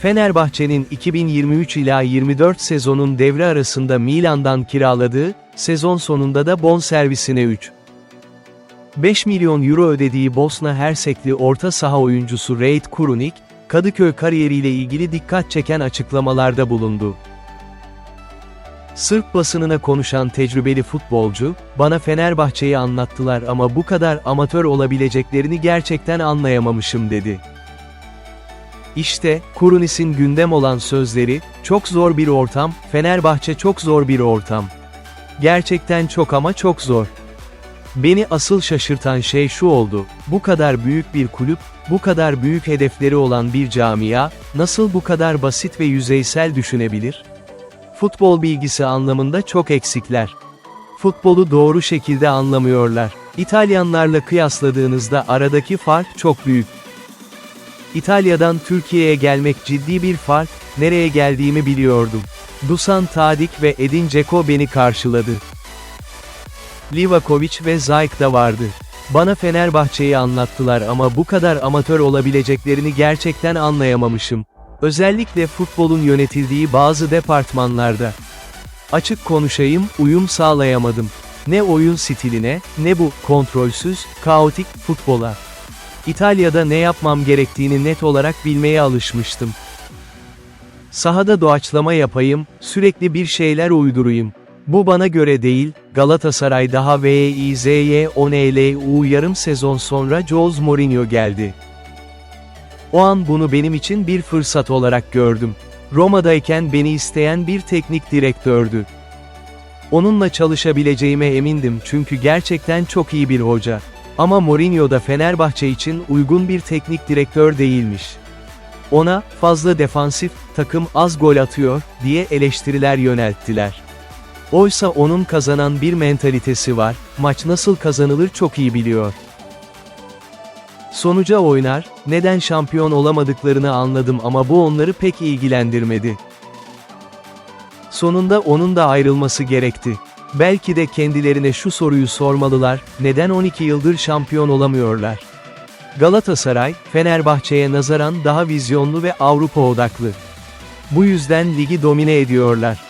Fenerbahçe'nin 2023 ila 24 sezonun devre arasında Milan'dan kiraladığı, sezon sonunda da bonservisine 3. 5 milyon euro ödediği Bosna Hersekli orta saha oyuncusu Reit Kurunik, Kadıköy kariyeriyle ilgili dikkat çeken açıklamalarda bulundu. Sırp basınına konuşan tecrübeli futbolcu, bana Fenerbahçe'yi anlattılar ama bu kadar amatör olabileceklerini gerçekten anlayamamışım dedi. İşte, Kurunis'in gündem olan sözleri, çok zor bir ortam, Fenerbahçe çok zor bir ortam. Gerçekten çok ama çok zor. Beni asıl şaşırtan şey şu oldu, bu kadar büyük bir kulüp, bu kadar büyük hedefleri olan bir camia, nasıl bu kadar basit ve yüzeysel düşünebilir? Futbol bilgisi anlamında çok eksikler. Futbolu doğru şekilde anlamıyorlar. İtalyanlarla kıyasladığınızda aradaki fark çok büyük. İtalya'dan Türkiye'ye gelmek ciddi bir fark, nereye geldiğimi biliyordum. Dusan Tadic ve Edin Dzeko beni karşıladı. Livakovic ve Zayk da vardı. Bana Fenerbahçe'yi anlattılar ama bu kadar amatör olabileceklerini gerçekten anlayamamışım. Özellikle futbolun yönetildiği bazı departmanlarda. Açık konuşayım, uyum sağlayamadım. Ne oyun stiline, ne bu kontrolsüz, kaotik futbola. İtalya'da ne yapmam gerektiğini net olarak bilmeye alışmıştım. Sahada doğaçlama yapayım, sürekli bir şeyler uydurayım. Bu bana göre değil, Galatasaray daha VIZY ONLU yarım sezon sonra Jose Mourinho geldi. O an bunu benim için bir fırsat olarak gördüm. Roma'dayken beni isteyen bir teknik direktördü. Onunla çalışabileceğime emindim çünkü gerçekten çok iyi bir hoca. Ama Mourinho da Fenerbahçe için uygun bir teknik direktör değilmiş. Ona, fazla defansif, takım az gol atıyor, diye eleştiriler yönelttiler. Oysa onun kazanan bir mentalitesi var, maç nasıl kazanılır çok iyi biliyor. Sonuca oynar, neden şampiyon olamadıklarını anladım ama bu onları pek ilgilendirmedi. Sonunda onun da ayrılması gerekti. Belki de kendilerine şu soruyu sormalılar, neden 12 yıldır şampiyon olamıyorlar? Galatasaray, Fenerbahçe'ye nazaran daha vizyonlu ve Avrupa odaklı. Bu yüzden ligi domine ediyorlar.